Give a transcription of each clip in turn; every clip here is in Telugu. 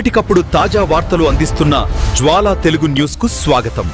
ఎప్పటికప్పుడు తాజా వార్తలు అందిస్తున్న జ్వాలా తెలుగు న్యూస్కు స్వాగతం.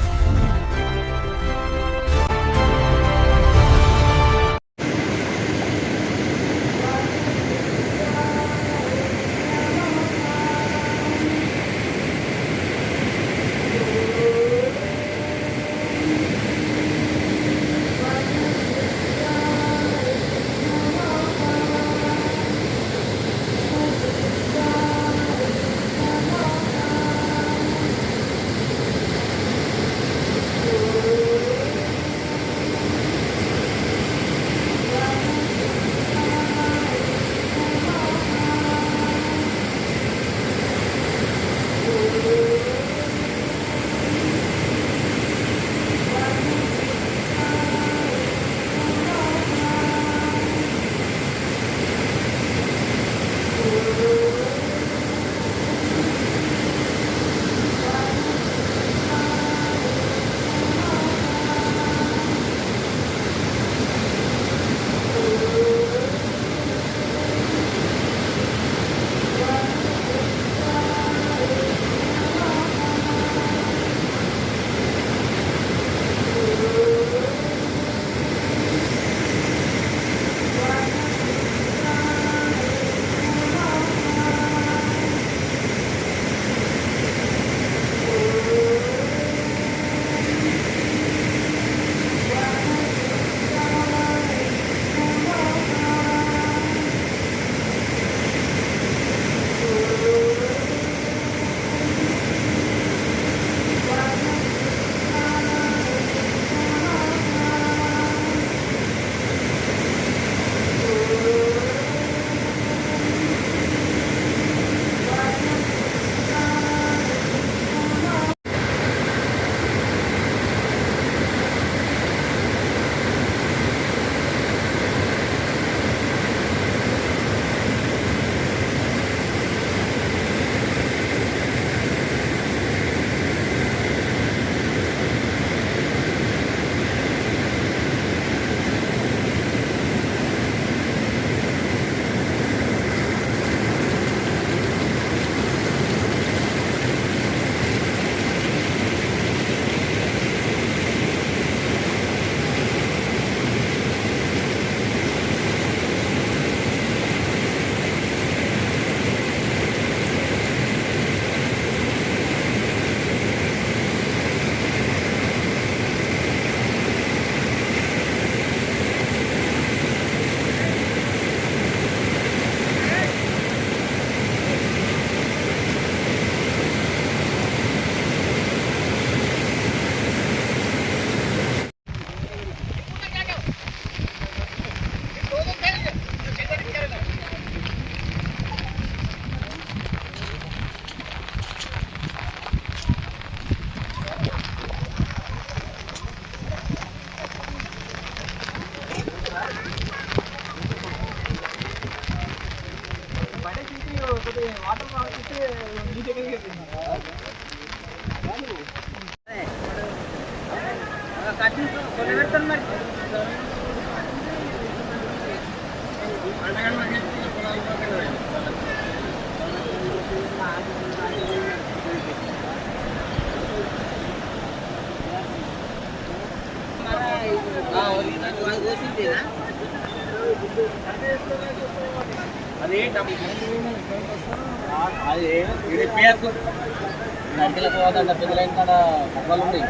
వాళ్ళు ఉన్నాయి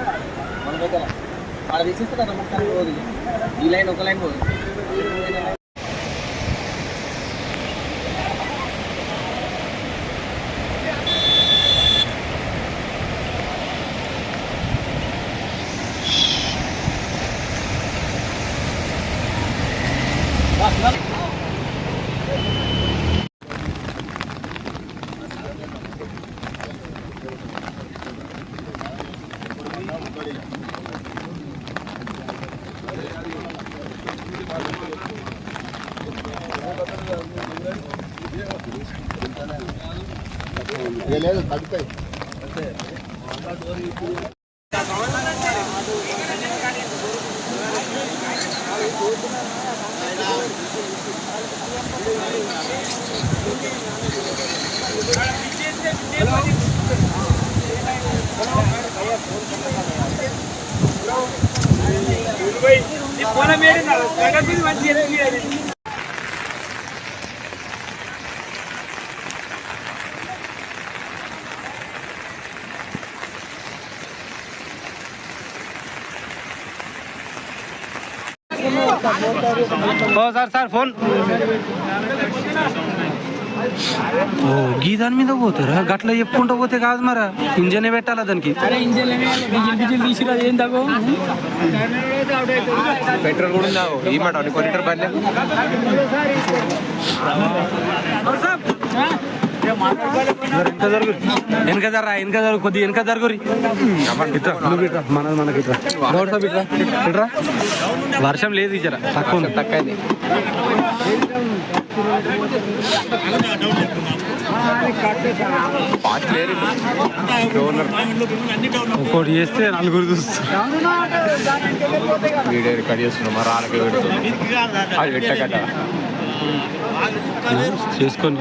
మన దగ్గర ఆడ తీసిస్తే కదా ఈ లైన్ ఒక లైన్ పోదు. ఫోన్ మేడం గడ్డ మీద మంచి ఎత్తుంది సార్ సార్ ఫోన్. ఓ గీ దాని మీద పోతారా? గట్ల చెప్పుకుంటూ పోతే కాదు మరి. ఇంజనే పెట్టాలా దానికి? పెట్రోల్ కూడా ఉందా? ఈ మాట ఒక లీటర్ బండి వెనక జరుగు. వెనక జర్రా వెనక జరుగు కొద్ది వెనక జరుగురి ఇట్రా నువ్వు ఇట్రా మనది మనకి ఇట్రా. గౌడ్ సాబ్ ఇట్రా. ఇట్రా. వర్షం లేదు ఇచ్చరా తక్కువ ఉంది. డోనర్ ఒక్కోటి చేస్తే నలుగురు చూస్తారు. వీడియో రికార్డ్ చేస్తున్నాం మరి వాళ్ళకి పెడుతుంది అది పెట్టకట. చేసుకొని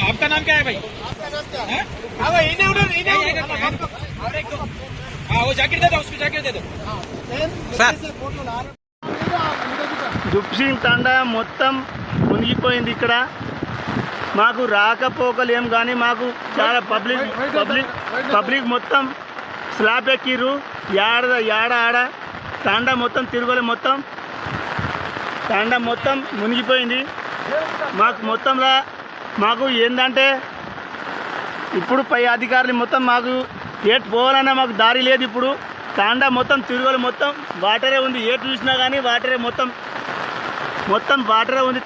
आपका नाम क्या है भाई हाँ? हाँ वो जैकेट दे दो उसको जैकेट दे दो దుప్సింగ్ తండా మొత్తం మునిగిపోయింది ఇక్కడ మాకు రాకపోకలు ఏం కానీ మాకు చాలా పబ్లిక్ పబ్లిక్ పబ్లిక్ మొత్తం స్లాబ్ ఎక్కిర్రు యాడ యాడ ఆడ తాండా మొత్తం తిరుగులే మొత్తం తాండా మొత్తం మునిగిపోయింది మాకు మొత్తంలో మాకు ఏంటంటే ఇప్పుడు పై అధికారులు మొత్తం మాకు ఏటు పోవాలన్నా మాకు దారి లేదు ఇప్పుడు. తాండా మొత్తం తిరుగులు మొత్తం వాటరే ఉంది. ఏటు చూసినా కానీ వాటరే మొత్తం మొత్తం వాటరే ఉంది.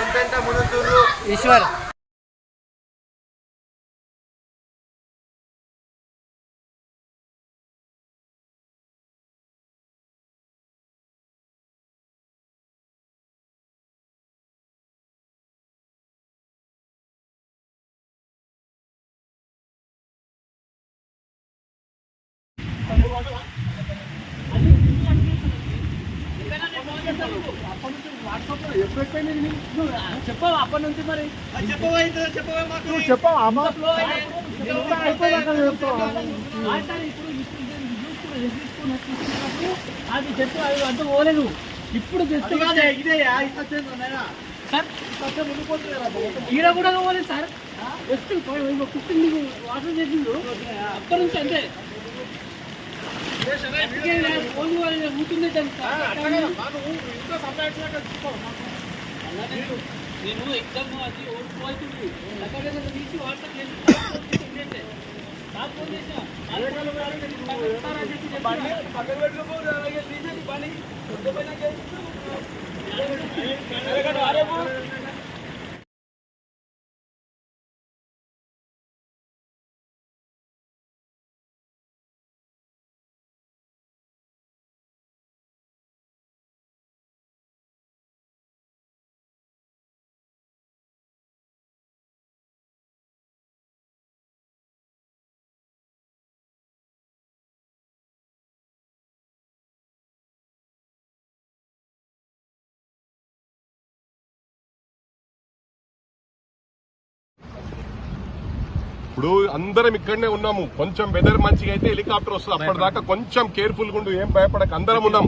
ఎంతెంత మునుతుర్రు ఈశ్వర్. చెప్పవు అప్పటి నుంచి మరి? అది చెప్తే అది అంత పోలేదు. ఇప్పుడు చెప్తే సార్ కూడా పోలేదు సార్. వాటర్ చేసిండు. అప్పటి నుంచి అంతే. నేను ఎగ్జామ్ అది ఓడిపోతుంది అక్కడ తీసి వాట్సాప్ చేసి నాకు ఫోన్ ఇప్పుడు అందరం ఇక్కడనే ఉన్నాము. కొంచెం వెదర్ మంచిగా అయితే హెలికాప్టర్ వస్తుంది. అప్పటిదాకా కొంచెం కేర్ఫుల్గా ఏం భయపడక. అందరం ఉన్నాం.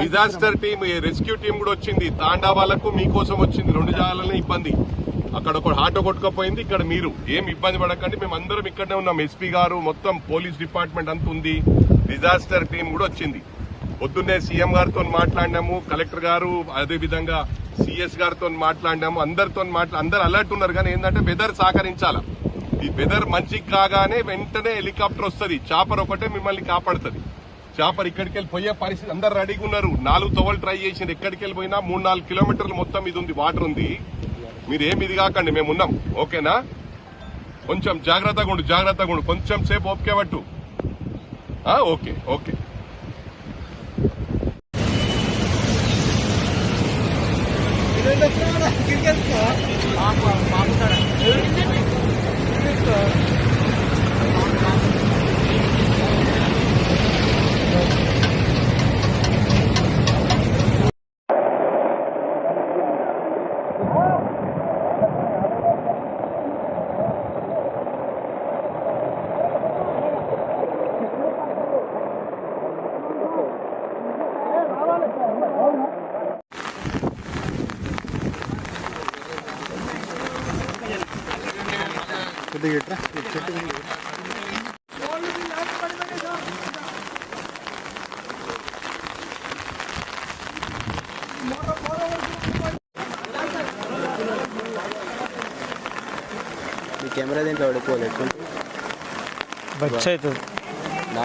డిజాస్టర్ టీమ్ రెస్క్యూ టీం కూడా వచ్చింది. తాండా వాళ్ళకు మీకోసం వచ్చింది. రెండు జాగాలనే ఇబ్బంది. అక్కడ ఒక ఆటో కొట్టుకపోయింది. ఇక్కడ మీరు ఏం ఇబ్బంది పడకండి. మేము అందరం ఇక్కడనే ఉన్నాం. ఎస్పీ గారు మొత్తం పోలీస్ డిపార్ట్మెంట్ అంతా ఉంది. డిజాస్టర్ టీం కూడా వచ్చింది. పొద్దున్నే సీఎం గారితో మాట్లాడినాము. కలెక్టర్ గారు అదే విధంగా సిఎస్ గారితో మాట్లాడినాము. అందరితో మాట్లా అందరు అలర్ట్ ఉన్నారు. కానీ ఏంటంటే వెదర్ సహకరించాలా? ఈ వెదర్ మంచి కాగానే వెంటనే హెలికాప్టర్ వస్తుంది. చాపర్ ఒకటే మిమ్మల్ని కాపాడుతుంది. చాపర్ ఇక్కడికి వెళ్ళి పోయే పరిస్థితి అందరు రెడీగా ఉన్నారు నాలుగు తవ్వలు ట్రై చేసింది ఎక్కడికి వెళ్ళిపోయినా మూడు నాలుగు కిలోమీటర్లు మొత్తం ఇది ఉంది వాటర్ ఉంది. మీరు ఏమి ఇది కాకండి మేము ఉన్నాం. ఓకేనా కొంచెం జాగ్రత్తగా ఉండు జాగ్రత్తగా ఉండు. కొంచెం సేపు ఓపికే పట్టు. ఓకే ఓకే కెమెరా దీంట్లో పడిపోలేదు బచ్చ అవుతుంది నా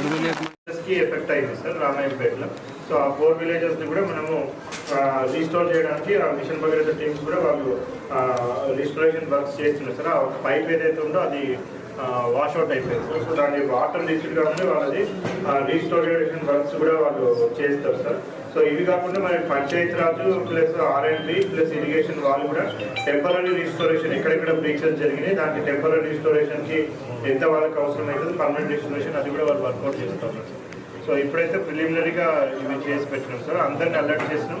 ఎఫెక్ట్ అయింది సార్ రామాయంపేటలో సో ఆ ఫోర్ విలేజెస్ని కూడా మనము రీస్టోర్ చేయడానికి ఆ మిషన్ భగీరథ టీమ్స్ కూడా వాళ్ళు రీస్టోరేషన్ వర్క్స్ చేస్తున్నారు సార్. ఆ పైప్ ఏదైతే ఉందో అది వాష్ అవుట్ అయిపోయింది సార్. సో దాన్ని వాటర్ లిక్విడ్ కాకుండా వాళ్ళది రీస్టోరేషన్ వర్క్స్ కూడా వాళ్ళు చేస్తారు సార్. సో ఇవి కాకుండా మనకి Panchayati Raj plus R and B plus irrigation వాళ్ళు కూడా టెంపరీ రిస్టోరేషన్ ఎక్కడెక్కడ బ్రీచెస్ జరిగినాయి దానికి టెంపరీ రిస్టోరేషన్కి ఎంత వాళ్ళకి అవసరం అవుతుంది పర్మనెంట్ రిస్టోరేషన్ అది కూడా వాళ్ళు వర్కౌట్ చేస్తారు. సో ఇప్పుడైతే ప్రిలిమినరీగా ఇవి చేసి పెట్టినాం సార్. అందరిని అలర్ట్ చేసినాం.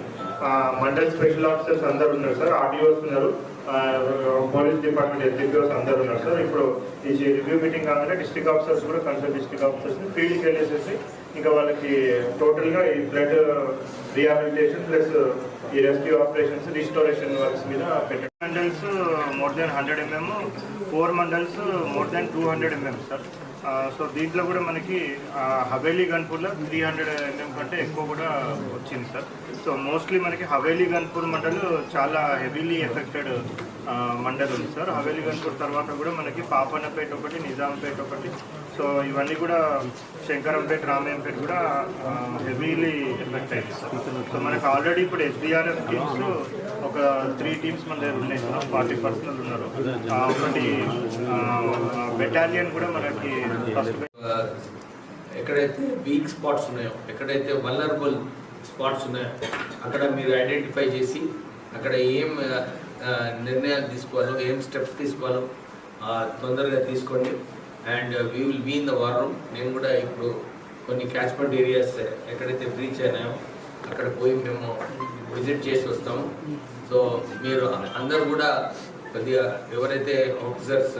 మండల్ స్పెషల్ ఆఫీసర్స్ అందరు ఉన్నారు సార్. ఆర్డీఓస్ ఉన్నారు. పోలీస్ డిపార్ట్మెంట్ ఎస్డిపిఓస్ అందరు ఉన్నారు సార్. ఇప్పుడు ఈ రివ్యూ మీటింగ్ కాగానే డిస్ట్రిక్ట్ ఆఫీసర్స్ కూడా కన్సల్ట్ డిస్ట్రిక్ట్ ఆఫీసర్స్ ఫీల్డ్కి వెళ్ళేసేసి ఇంకా వాళ్ళకి టోటల్గా ఈ బ్లడ్ రీహాబిలిటేషన్ ప్లస్ ఈ రెస్క్యూ ఆపరేషన్స్ రిస్టోరేషన్ వర్క్స్ మీద పెట్టారు. Mandals more than hundred MM four mandals more than two hundred MM sir. So దీంట్లో కూడా మనకి హవేలీ గన్పూర్లో త్రీ హండ్రెడ్ ఎంఎం కంటే ఎక్కువ కూడా వచ్చింది సార్. సో మోస్ట్లీ మనకి హవేలీ గన్పూర్ మండల్ చాలా హెవీలీ ఎఫెక్టెడ్ మండల్ ఉంది సార్. హవేలీ గన్పూర్ తర్వాత కూడా మనకి పాపన్నపేట ఒకటి నిజాంపేట ఒకటి. సో ఇవన్నీ కూడా శంకరంపేట రామయ్యంపేట కూడా హెవీలీ ఎఫెక్ట్ అయింది సార్. సో మనకి ఆల్రెడీ ఇప్పుడు ఎస్డిఆర్ఎఫ్ టీమ్స్ ఒక త్రీ టీమ్స్ మన దగ్గర ఉన్నాయి సార్. ఫార్టీ పర్సెంట్ ఉన్నారు. ఒకటి బెటాలియన్ కూడా మనకి ఫస్ట్ ఎక్కడైతే వీక్ స్పాట్స్ ఉన్నాయో ఎక్కడైతే వల్లరబుల్ స్పాట్స్ ఉన్నాయో అక్కడ మీరు ఐడెంటిఫై చేసి అక్కడ ఏం నిర్ణయాలు తీసుకోవాలో ఏం స్టెప్స్ తీసుకోవాలో తొందరగా తీసుకోండి. And we will be in the war room నేను కూడా ఇప్పుడు కొన్ని క్యాచ్మెంట్ ఏరియాస్ ఎక్కడైతే బ్రీచ్ అయినాయో అక్కడ పోయి మేము విజిట్ చేసి వస్తాము. సో మీరు అందరు కూడా కొద్దిగా ఎవరైతే ఆఫీసర్స్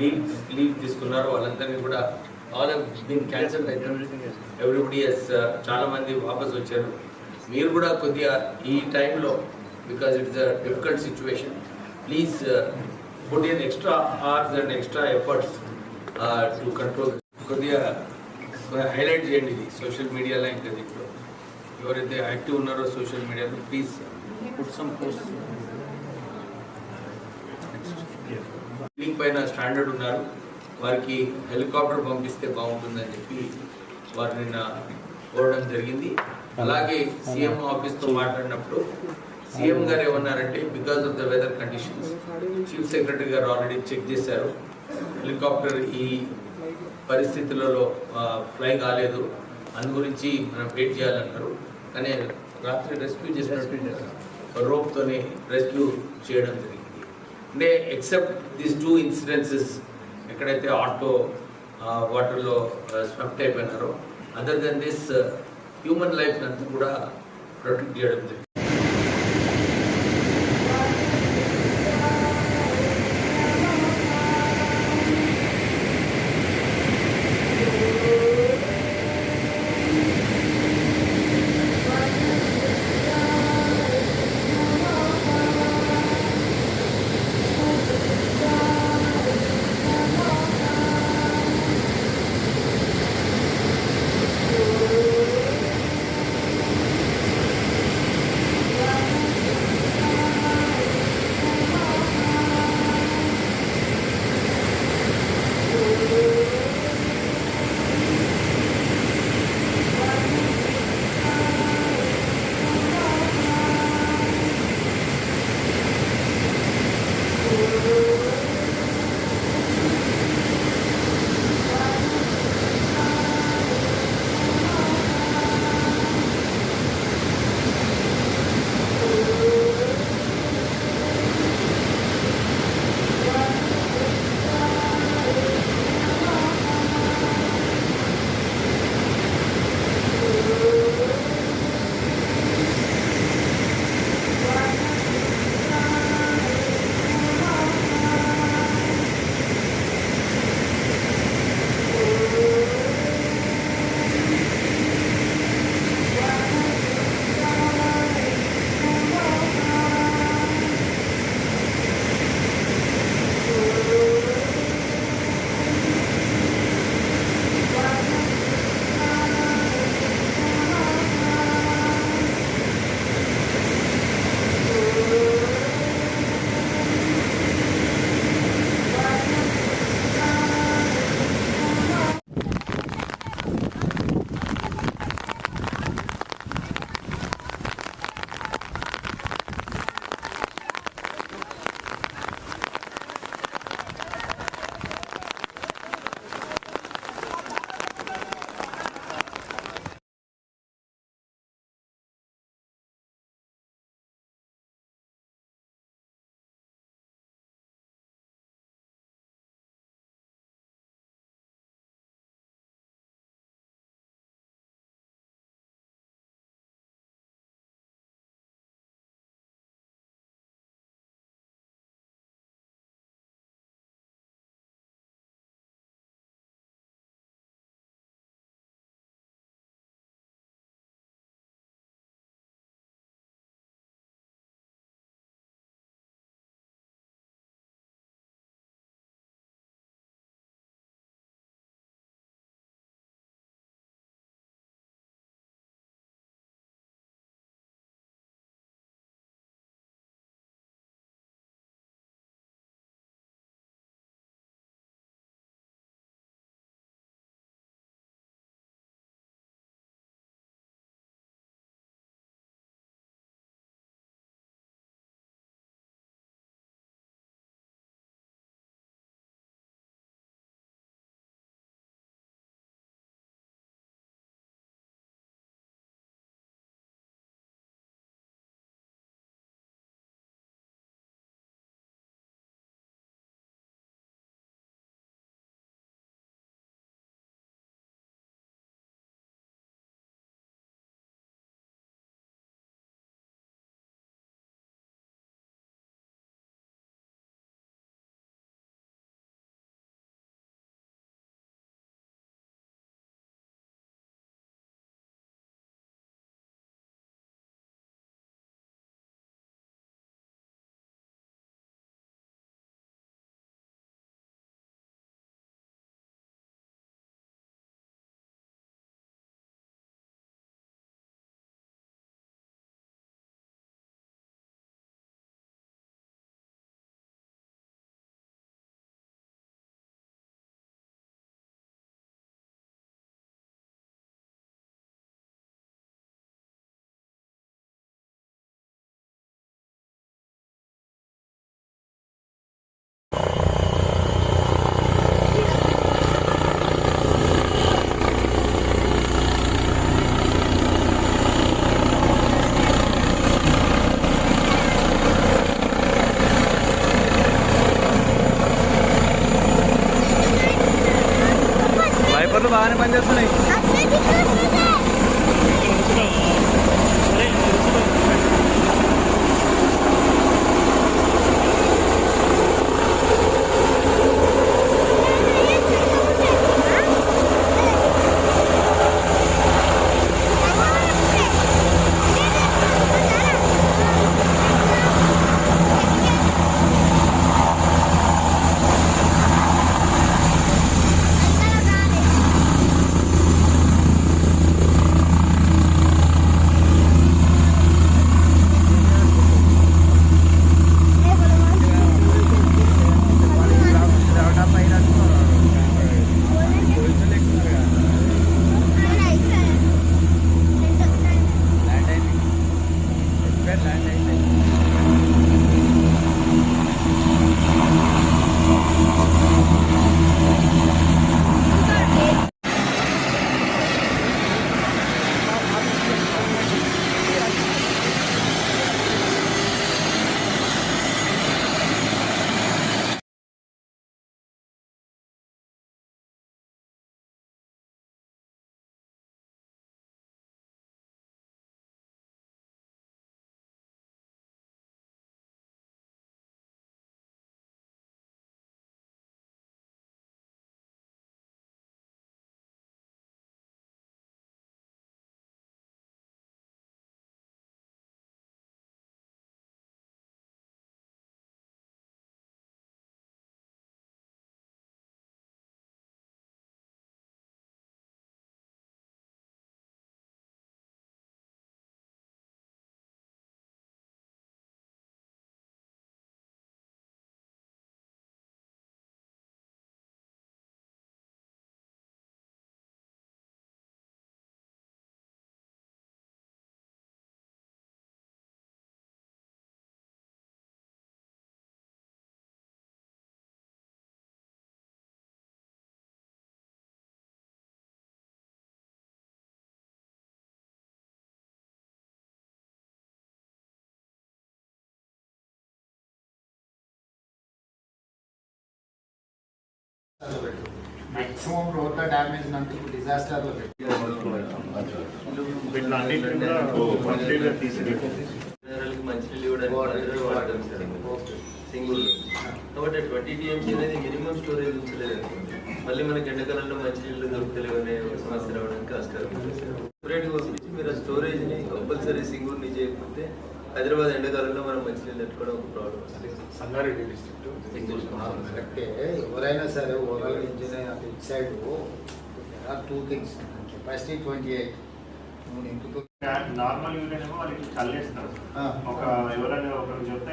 లీవ్ లీవ్ తీసుకున్నారో వాళ్ళందరినీ కూడా ఆల్ బీన్ క్యాన్సల్ అయితే ఎవ్రీబడి ఎస్ చాలా మంది వాపస్ వచ్చారు. మీరు కూడా కొద్దిగా ఈ టైంలో because it's a difficult situation please put in extra hours and extra efforts to control కొద్దిగా హైలైట్ చేయండి ఇది సోషల్ మీడియాలో ఇంకా దీంట్లో ఎవరైతే యాక్టివ్ ఉన్నారో సోషల్ మీడియాలో please put some post building పైన స్టాండర్డ్ ఉన్నారు. వారికి హెలికాప్టర్ పంపిస్తే బాగుంటుందని చెప్పి వారు నిన్న కోరడం జరిగింది. అలాగే సీఎం ఆఫీస్తో మాట్లాడినప్పుడు సీఎం గారు ఏమన్నారంటే because of the weather conditions chief secretary గారు ఆల్రెడీ చెక్ చేశారు. హెలికాప్టర్ ఈ పరిస్థితులలో ఫ్లై కాలేదు. అందు గురించి మనం వెయిట్ చేయాలన్నారు. కానీ రాత్రి రెస్క్యూ చేసినట్టు రోప్తోనే రెస్క్యూ చేయడం జరిగింది. అంటే ఎక్సెప్ట్ దీస్ టూ ఇన్సిడెన్సెస్ ఎక్కడైతే ఆటో వాటర్లో swept అయిపోయినారో other than this human life అంతా కూడా ప్రొటెక్ట్ చేయడం జరిగింది. Oh. మాక్సిమం రోడ్ల డ్యామేజ్ నందుకు డిజాస్టర్లో సింగిల్ కాబట్టి ట్వంటీ టీఎంసీ అనేది మినిమం స్టోరేజ్ ఉంచలేదు మళ్ళీ మనకి ఎండాకాలంలో మంచినీళ్ళు దొరకలేవు అనే సమస్య రావడానికి ఆస్కారం ఉంది సపరేట్గా పంపించి మీరు ఆ స్టోరేజ్ని కంపల్సరీ సింగూర్ని చేయకపోతే హైదరాబాద్ ఎండాకాలంలో మనం మంచినీళ్ళు పెట్టుకోవడం ఒక ప్రాబ్లం వస్తుంది సంగారెడ్డి డిస్ట్రిక్ట్ కరెక్టే ఎవరైనా సరే ఓవరాల్ ఇంజనీర్ అటు ఇటు side two things capacity twenty eight. నువ్వు నింపుతూ నార్మల్ యూనిట్ ఏమో వాళ్ళకి చల్లేస్తారు ఆ. ఒక ఎవరైనా ఒకరు చెప్తే.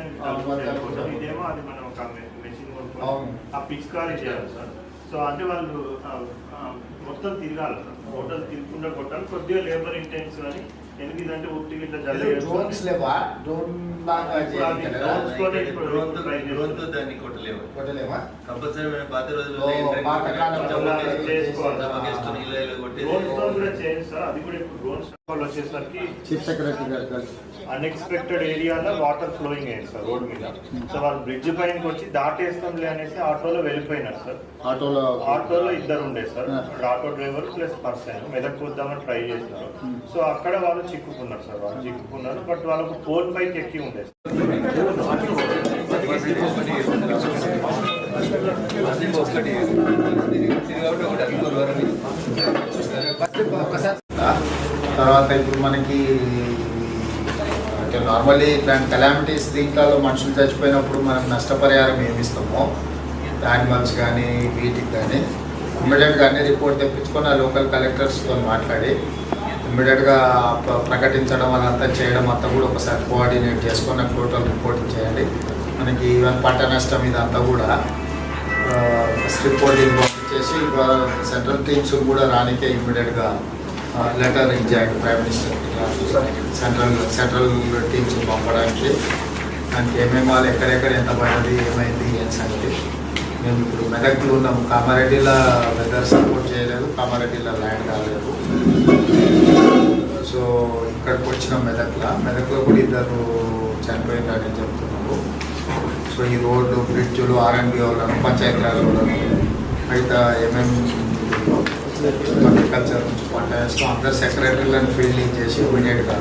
ఇదేమో అది మనం ఒక మెషిన్. ఆ పిచికారీ చేయాలి సార్. సో అంటే వాళ్ళు మొత్తం తిరగాలి సార్. హోటల్ తిరగకుండా కొట్టాలి. కొద్దిగా లేబర్ ఇంటెన్సివ్ అని అంటే ఉట్టి ఇట్లా డ్రోన్స్ లేవా డ్రోన్ లాగా? డ్రోన్తో డ్రోన్తో దాన్ని కొట్టలేము. కొట్టలేమా? కంపల్సరీ పాత రోజుల్లో తో చీఫ్ సెక్రటరీ గారు కలిసి. అన్ఎక్స్పెక్టెడ్ ఏరియాలో వాటర్ ఫ్లోయింగ్ అయ్యింది సార్ రోడ్ మీద. సో వాళ్ళు బ్రిడ్జ్ పైనకి వచ్చి దాటేస్తాంలే అనేసి ఆటోలో వెళ్ళిపోయినారు సార్. ఆటోలో ఆటోలో ఇద్దరు ఉండే sir. Auto driver plus person Medak వద్దామని ట్రై చేసినారు సో అక్కడ వాళ్ళు చిక్కుకున్నారు సార్ వాళ్ళు చిక్కుకున్నారు బట్ వాళ్ళకు ఫోన్ పై ఎక్కి ఉండే తర్వాత ఇప్పుడు మనకి నార్మల్లీ ఇట్లాంటి కలామిటీస్ దీంట్లో మనుషులు చచ్చిపోయినప్పుడు మనం నష్టపరిహారం ఏమిస్తామో యానిమల్స్ కానీ వీటికి కానీ ఇమ్మీడియట్గా అన్ని రిపోర్ట్ తెప్పించుకొని ఆ లోకల్ కలెక్టర్స్తో మాట్లాడి ఇమ్మీడియట్గా ప్ర- ప్రకటించడం అదంతా చేయడం అంతా కూడా ఒకసారి కోఆర్డినేట్ చేసుకొని నాకు టోటల్ రిపోర్టింగ్ చేయండి. మనకి ఈవెన్ పంట నష్టం ఇదంతా కూడా ఫస్ట్ రిపోర్టింగ్ పంపించేసి సెంట్రల్ టీమ్స్ కూడా రానికే ఇమ్మీడియట్గా లెటర్ ఇచ్చాడు prime minister central central teams పంపడానికి దానికి ఏమేమి వాళ్ళు ఎక్కడెక్కడ ఎంత పడింది ఏమైంది ఏం సంగతి. మేము ఇప్పుడు మెదక్లో ఉన్నాము. కామారెడ్డిలో వెదర్ సపోర్ట్ చేయలేదు. కామారెడ్డిలో ల్యాండ్ కాలేదు. సో ఇక్కడికి వచ్చిన మెదక్లో మెదక్లో కూడా ఇద్దరు చనిపోయినారని చెప్తున్నారు సో ఈ రోడ్లు బ్రిడ్జులు ఆర్ఎండ్బి వాళ్ళను పంచాయతీరాజ్ వాళ్ళను అయితే ఏమేమి అగ్రికల్చర్ నుంచి వేస్తాం అందరు సెక్రటరీలను ఫీల్డింగ్ చేసి ఇమీడియట్గా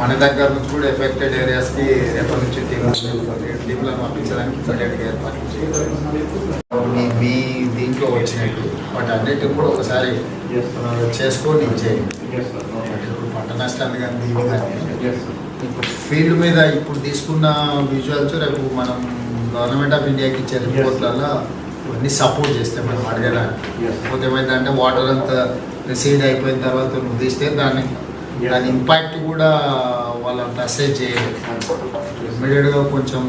మన దగ్గర నుంచి కూడా ఎఫెక్టెడ్ ఏరియాస్కి రేపటి నుంచి టీంలను పంపించడానికి ఇమీడియట్గా ఏర్పాట్లు చేయాలి. మీ దీంట్లో వచ్చినట్టు వాటి అన్నిటిని కూడా ఒకసారి చేసుకొని పంట నష్టాలు కానీ ఇవి కానీ ఇప్పుడు ఫీల్డ్ మీద ఇప్పుడు తీసుకున్న విజువల్స్ రేపు మనం గవర్నమెంట్ ఆఫ్ ఇండియాకి ఇచ్చే రిపోర్ట్లలో ఇవన్నీ సపోర్ట్ చేస్తే మనం అడగడానికి. లేకపోతే ఏమైందంటే వాటర్ అంతా రిసీడ్ అయిపోయిన తర్వాత నువ్వు తీస్తే దాన్ని దాని ఇంపాక్ట్ కూడా వాళ్ళంత అసెస్ చేయలేదు ఇమ్మీడియట్గా కొంచెం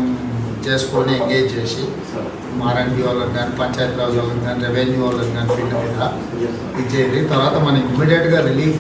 చేసుకొని ఎంగేజ్ చేసి ఆర్ఎండ్బి వాళ్ళకి కానీ పంచాయతీ రాజ్ వాళ్ళకి కానీ రెవెన్యూ వాళ్ళకి కానీ ఫీల్డ్ మీద ఇది చేయాలి తర్వాత మనం ఇమ్మీడియట్గా రిలీఫ్